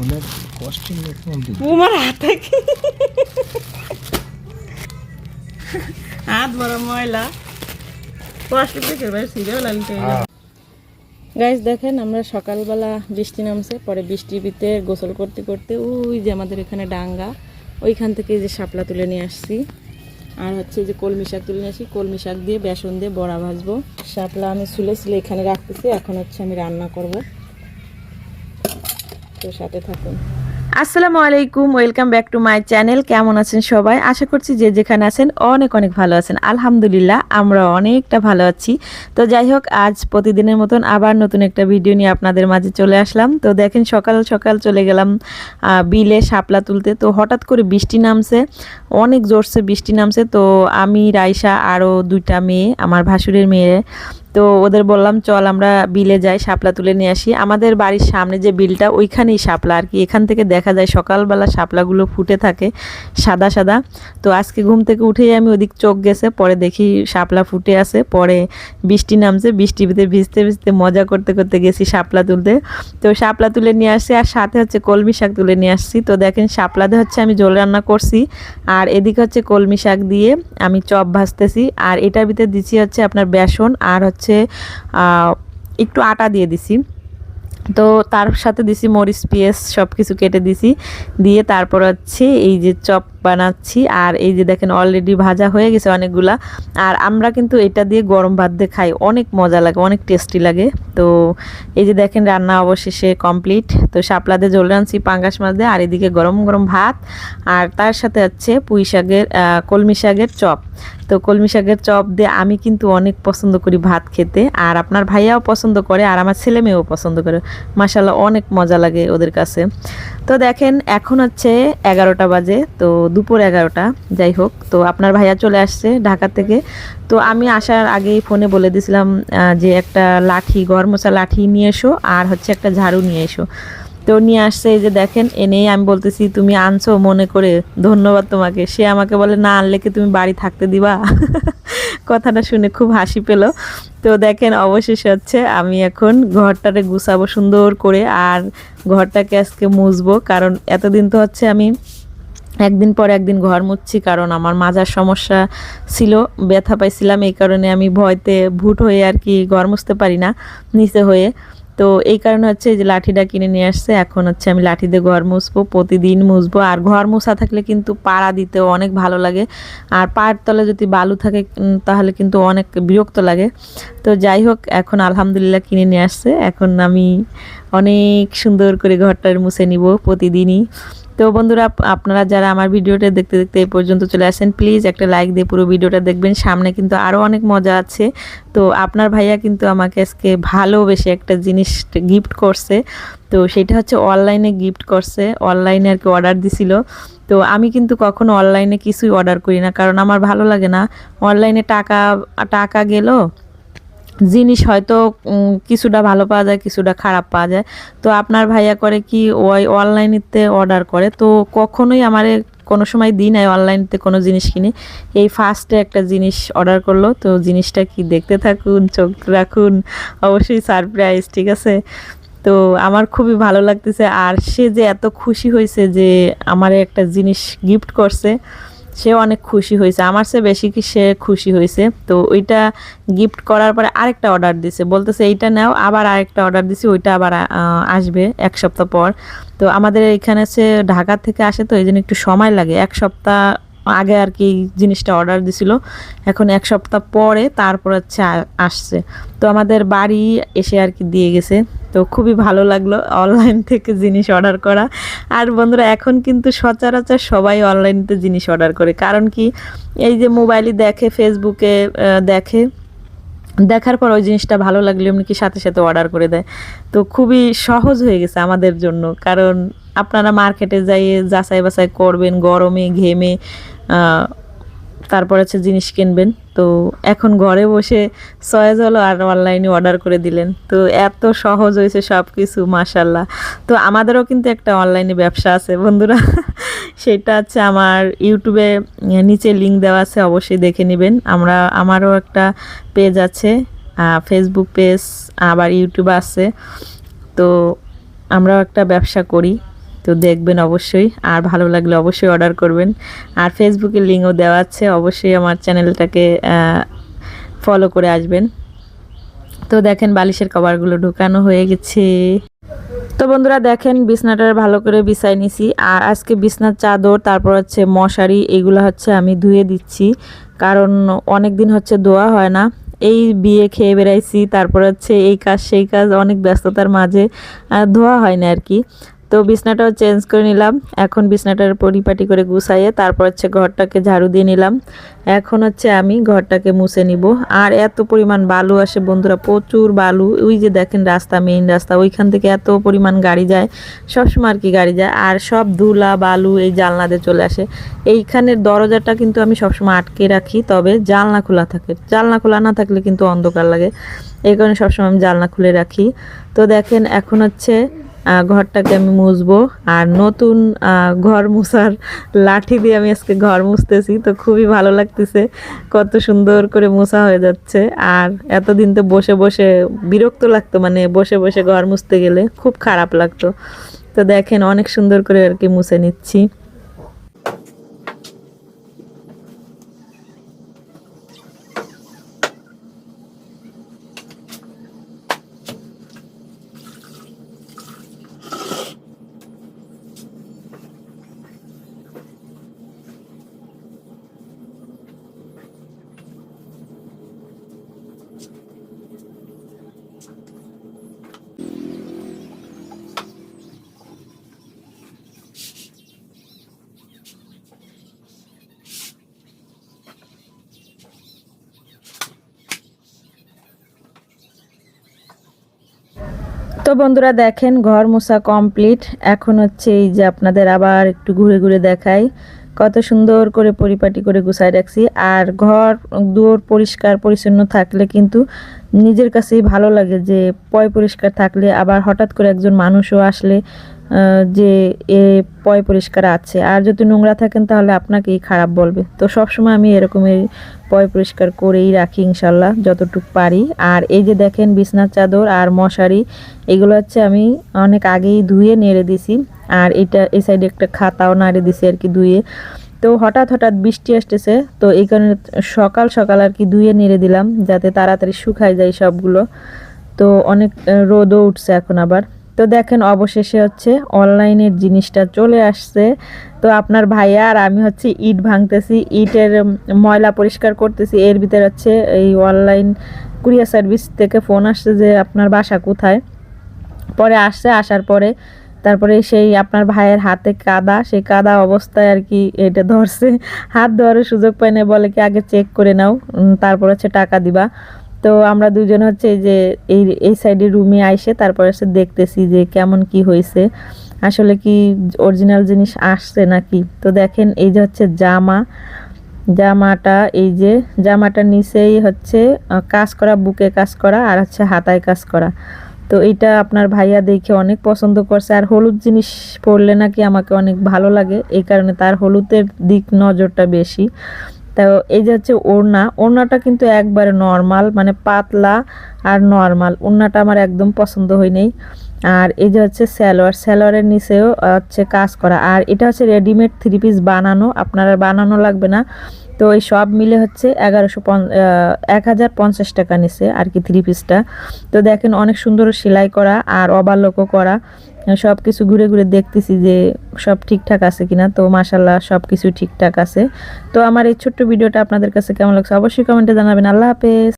ফুলের কস্টিং তোমার হাতে কি? হাত বড় ময়লা। কষ্ট গাইস দেখেন আমরা সকালবেলা বৃষ্টি নামছে পরে বৃষ্টির ভিতরে গোসল করতে করতে ওই যে আমাদের এখানে ডাঙ্গা ওইখান থেকে যে শাপলা তুলে নিয়ে আসছি। আর হচ্ছে যে কলমি শাক তুলে নিয়ে আসি কলমি শাক দিয়ে বেসন দিয়ে বড়া ভাজবো। শাপলা আমি সুলে সুলে এখানে রাখতেছি এখন হচ্ছে আমি রান্না করব। সাথে থাকুন। আসসালামু আলাইকুম, welcome back to my channel. কেমন আছেন সবাই? আশা করছি যে যেখানে আছেন অনেক অনেক ভালো আছেন। আলহামদুলিল্লাহ, আমরা অনেকটা ভালো আছি। তো যাই হোক, আজ প্রতিদিনের মতন আবার নতুন একটা ভিডিও নিয়ে আপনাদের মাঝে চলে আসলাম। তো দেখেন, সকাল সকাল চলে গেলাম বিলে শাপলা তুলতে। তো হঠাৎ করে বৃষ্টি নামছে, অনেক জোরসে বৃষ্টি নামছে। তো আমি, রাইসা, আরও দুইটা মেয়ে, আমার ভাসুরের মেয়ে তো ওদের বললাম, চল আমরা বিলে যাই, শাপলা তুলে নিয়ে আসি। আমাদের বাড়ির সামনে যে বিলটা, ওইখানেই শাপলা। আর কি, এখান থেকে দেখা যায় সকালবেলা শাপলাগুলো ফুটে থাকে, সাদা সাদা। তো আজকে ঘুম থেকে উঠেই আমি ওদিক চোখ গেছে, পরে দেখি শাপলা ফুটে আছে, পরে বৃষ্টি নামছে বৃষ্টির ভিতরে ভিজতে ভিজতে মজা করতে করতে গেছি শাপলা তুলতে। তো শাপলা তুলে নিয়ে আসছি, আর সাথে হচ্ছে কলমি শাক তুলে নিয়ে আসছি। তো দেখেন শাপলাতে হচ্ছে আমি জল রান্না করছি, আর এদিকে হচ্ছে কলমি শাক দিয়ে আমি চপ ভাজতেছি, আর এটার ভিতরে দিচ্ছি হচ্ছে আপনার বেসন, আর হচ্ছে আহ, একটু আটা দিয়ে দিছি। তো তার সাথে দিছি মরিচ পেঁয়াজ সব কিছু কেটে দিছি। দিয়ে তারপর হচ্ছে এই যে চপ বানাচ্ছি। আর এই যে দেখেন অলরেডি ভাজা হয়ে গেছে অনেকগুলা। আর আমরা কিন্তু এটা দিয়ে গরম ভাত দিয়ে খাই। অনেক মজা লাগে অনেক টেস্টি লাগে। তো এই যে দেখেন রান্না অবশেষে কমপ্লিট তো শাপলা দিয়ে জল রাঁধছি পাঙ্গাস মাছ দিয়ে। আর এদিকে গরম গরম ভাত। আর তার সাথে হচ্ছে পুঁই শাকের কলমি শাকের চপ। তো কলমি শাকের চপ দিয়ে আমি কিন্তু অনেক পছন্দ করি ভাত খেতে। আর আপনার ভাইয়াও পছন্দ করে আর আমার ছেলে মেয়েও পছন্দ করে। মাসাল্লাহ অনেক মজা লাগে ওদের কাছে। তো দেখেন এখন হচ্ছে এগারোটা বাজে তো দুপুর এগারোটা যাই হোক। তো আপনার ভাইয়া চলে আসছে ঢাকা থেকে। তো আমি আসার আগেই ফোনে বলে দিয়েছিলাম আহ, যে একটা লাঠি ঘর মোছা লাঠি নিয়ে এসো আর হচ্ছে একটা ঝাড়ু নিয়ে এসো। তো নিয়ে আসছে এই যে দেখেন, এনেই আমি বলতেছি, তুমি আনছো মনে করে, ধন্যবাদ তোমাকে। সে আমাকে বলে, না আনলে কি তুমি বাড়ি থাকতে দিবা? কথাটা শুনে খুব হাসি পেল। তো দেখেন, অবশেষে হচ্ছে আমি এখন ঘরটারে গুছাবো সুন্দর করে, আর ঘরটাকে আজকে মুছবো। কারণ এতদিন তো হচ্ছে আমি একদিন পর একদিন ঘর মুছছি, কারণ আমার মাজার সমস্যা ছিল, ব্যথা পাইছিলাম। এই কারণে আমি ভয়তে ভুট হয়ে আর কি ঘর মুছতে পারি না, নিচে হয়ে। তো এই কারণে হচ্ছে যে লাঠিটা কিনে নিয়ে আসছে, এখন হচ্ছে আমি লাঠি দিয়ে ঘর মুছবো, প্রতিদিন মুছবো। আর ঘর মোছা থাকলে কিন্তু পাড়া দিতেও অনেক ভালো লাগে। আর পাড় তলে যদি বালু থাকে তাহলে কিন্তু অনেক বিরক্ত লাগে। তো যাই হোক, এখন আলহামদুলিল্লাহ কিনে নিয়ে আসছে। এখন আমি অনেক সুন্দর করে ঘরটার মুছে নিব প্রতিদিনই। তো বন্ধুরা আপ- আপনারা যারা আমার ভিডিওটা দেখতে দেখতে এই পর্যন্ত চলে আসেন প্লিজ একটা লাইক দিয়ে পুরো ভিডিওটা দেখবেন। সামনে কিন্তু আরও অনেক মজা আছে। তো আপনার ভাইয়া কিন্তু আমাকে আজকে ভালোবেসে একটা জিনিস গিফট করছে। তো সেটা হচ্ছে অনলাইনে গিফট করছে। অনলাইনে আর কি অর্ডার দিছিল। তো আমি কিন্তু কখনো অনলাইনে কিছুই অর্ডার করি না, কারণ আমার ভালো লাগে না। অনলাইনে টাকা টাকা গেল জিনিস হয়তো কিছুটা ভালো পাওয়া যায়, কিছুটা খারাপ পাওয়া যায়। তো আপনার ভাইয়া করে কি ওই অনলাইনেতে অর্ডার করে? তো কখনোই আমারে কোনো সময় দিই নাই অনলাইনতে কোনো জিনিস কিনে। এই ফার্স্টে একটা জিনিস অর্ডার করল। তো জিনিসটা কি দেখতে থাকুন, চোখ রাখুন, অবশ্যই সারপ্রাইজ ঠিক আছে? তো আমার খুবই ভালো লাগতেছে। আর সে যে এত খুশি হয়েছে যে আমার একটা জিনিস গিফট করছে সে অনেক খুশি হয়েছে। আমার চেয়ে বেশি কি সে খুশি হয়েছে? তো ওইটা গিফট করার পরে আরেকটা অর্ডার দিছে। বলতেছে, এইটা নাও, আবার আরেকটা অর্ডার দিছি, ওইটা আবার আসবে এক সপ্তাহ পর। তো আমাদের এখানে সে ঢাকা থেকে আসে তো এই জন্য একটু সময় লাগে। এক সপ্তাহ আগে আর কি জিনিসটা অর্ডার দিছিল। এখন এক সপ্তাহ পরে তারপর হচ্ছে আসছে। তো আমাদের বাড়ি এসে আর কি দিয়ে গেছে। তো খুবই ভালো লাগল অনলাইন থেকে জিনিস অর্ডার করা। আর বন্ধুরা, এখন কিন্তু সচরাচর সবাই অনলাইনতে জিনিস অর্ডার করে। কারণ কি, এই যে মোবাইলে দেখে ফেসবুকে দেখে, দেখার পর ওই জিনিসটা ভালো লাগলে এমনি কি সাথে সাথে অর্ডার করে দেয়। তো খুবই সহজ হয়ে গেছে আমাদের জন্য। কারণ আপনারা মার্কেটে যাই যাচাই বাছাই করবেন, গরমে, ঘেমে তারপর হচ্ছে জিনিস কিনবেন। তো এখন ঘরে বসে সয়েজ হলো আর অনলাইনে অর্ডার করে দিলেন। তো এত সহজ হয়েছে সব কিছু মাসাল্লাহ তো আমাদেরও কিন্তু একটা অনলাইনে ব্যবসা আছে, বন্ধুরা। সেটা হচ্ছে আমার ইউটিউবে নিচে লিঙ্ক দেওয়া আছে, অবশ্যই দেখে নেবেন। আমরা, আমারও একটা পেজ আছে ফেসবুক পেজ আবার ইউটিউব আছে। তো আমরাও একটা ব্যবসা করি। তো দেখবেন অবশ্যই। আর ভালো লাগলে অবশ্যই অর্ডার করবেন। আর ফেসবুকের লিঙ্কও দেওয়া আছে। অবশ্যই আমার চ্যানেলটাকে ফলো করে আসবেন। তো দেখেন বালিশের কভারগুলো ঢুকানো হয়ে গেছে। তো বন্ধুরা দেখেন বিছনাটা ভালো করে বিছাই নিছি। আর আজকে বিছনার চাদর, তারপর হচ্ছে মশারি, এগুলো হচ্ছে আমি ধুয়ে দিচ্ছি। কারণ অনেক দিন হচ্ছে ধোয়া হয় না। এই বিয়ে খেয়ে বেড়াইছি, তারপর হচ্ছে এই কাজ, সেই কাজ, অনেক ব্যস্ততার মাঝে ধোয়া হয় না আর কি। তো বিছনাটাও চেঞ্জ করে নিলাম। এখন বিছনাটার পরিপাটি করে গুছাইয়ে তারপর হচ্ছে ঘরটাকে ঝাড়ু দিয়ে নিলাম। এখন হচ্ছে আমি ঘরটাকে মুছে নিব। আর এত পরিমাণ বালু আসে বন্ধুরা, প্রচুর বালু। ওই যে দেখেন রাস্তা মেইন রাস্তা, ওইখান থেকে এত পরিমাণ গাড়ি যায়। সবসময় আর কি গাড়ি যায়। আর সব ধুলা, বালু এই জানলাতে চলে আসে। এইখানের দরজাটা কিন্তু আমি সবসময় আটকে রাখি, তবে জানলা খোলা থাকে। জানলা খোলা না থাকলে কিন্তু অন্ধকার লাগে। এই কারণে সবসময় আমি জানলা খুলে রাখি। তো দেখেন এখন হচ্ছে ঘরটাকে আমি মুছবো। আর নতুন ঘর মুছার লাঠি দিয়ে আমি আজকে ঘর মুছতেছি। তো খুবই ভালো লাগতেছে কত সুন্দর করে মোছা হয়ে যাচ্ছে। আর এতদিন তো বসে বসে বিরক্ত লাগতো মানে বসে বসে ঘর মুছতে গেলে। খুব খারাপ লাগতো। তো দেখেন, অনেক সুন্দর করে আর কি মুছে নিচ্ছি। তো বন্ধুরা দেখেন, ঘর মোছা কমপ্লিট এখন হচ্ছে এই যে আপনাদের আবার একটু ঘুরে ঘুরে দেখাই। কত সুন্দর করে পরিপাটি করে গুছাই রাখছি। আর ঘর, দুয়ার পরিষ্কার পরিচ্ছন্ন থাকলে কিন্তু নিজের কাছেই ভালো লাগে যে পয় পরিষ্কার থাকলে আবার হঠাৎ করে একজন মানুষও আসলে যে এ পয় পরিষ্কার আছে। আর যদি নোংরা থাকেন তাহলে আপনাকেই খারাপ বলবে। তো সবসময় আমি এরকমই পয় পরিষ্কার করেই রাখি ইনশাল্লাহ, যতটুকু পারি। আর এই যে দেখেন বিছনার চাদর আর মশারি, এগুলো হচ্ছে আমি অনেক আগেই ধুয়ে নেড়ে দিছি। আর এটা এই সাইডে একটা খাতাও নাড়ে দিছি আর কি ধুয়ে। তো হঠাৎ হঠাৎ বৃষ্টি আসতেছে, তো এই কারণে সকাল সকাল আর কি ধুয়ে নেড়ে দিলাম, যাতে তাড়াতাড়ি শুকায় যায় সবগুলো। তো অনেক রোদও উঠছে এখন আবার। তো দেখেন অবশেষে হচ্ছে অনলাইনের জিনিসটা চলে আসছে। তো আপনার ভাইয়া আর আমি হচ্ছে ইট ভাঙতেছি, ইটের ময়লা পরিষ্কার করতেছি, এর ভিতরে হচ্ছে এই অনলাইন কুরিয়ার সার্ভিস থেকে ফোন আসছে যে আপনার বাসা কোথায়। পরে আসছে, আসার পরে তারপরে সেই আপনার ভাইয়ের হাতে কাদা, সেই কাদা অবস্থায় আর কি এটা ধরছে। হাত ধরার সুযোগ পায় না বলে কি আগে চেক করে নাও তারপর হচ্ছে টাকা দিবা। তো আমরা দুজন হচ্ছে যে এই এই সাইডে রুমে আইসে তারপর হচ্ছে দেখতেছি যে কেমন কি হয়েছে আসলে কি অরিজিনাল জিনিস আসছে নাকি? তো দেখেন এই যে হচ্ছে জামা। জামাটা এই যে, জামাটার নিচেই হচ্ছে কাজ করা, বুকে কাজ করা আর হচ্ছে হাতায় কাজ করা। তো এটা আপনার ভাইয়া দেখে অনেক পছন্দ করছে। আর হলুদ জিনিস পরলে নাকি আমাকে অনেক ভালো লাগে। এই কারণে তার হলুদের দিক নজরটা বেশি। তো এই যে হচ্ছে ওড়না, ওড়নাটা কিন্তু একবারে নর্মাল মানে পাতলা আর নর্মাল ওড়নাটা আমার একদম পছন্দ হয়নি। আর এই যে হচ্ছে স্যালোয়ার স্যালোয়ারের নিচেও হচ্ছে কাজ করা। আর এটা হচ্ছে রেডিমেড থ্রি পিস বানানো। আপনারা বানানো লাগবে না। তো এই সব মিলে হচ্ছে এগারোশো এক হাজার পঞ্চাশ টাকা নিছে আর কি থ্রি পিসটা তো দেখেন অনেক সুন্দর সেলাই করা আর অবালকও করা। সব কিছু ঘুরে ঘুরে দেখতেছি যে সব ঠিকঠাক আছে কিনা। তো মাসাল্লাহ সব কিছু ঠিকঠাক আছে। তো আমার এই ছোট্ট ভিডিওটা আপনাদের কাছে কেমন লাগছে অবশ্যই কমেন্টে জানাবেন। আল্লাহ হাফেজ।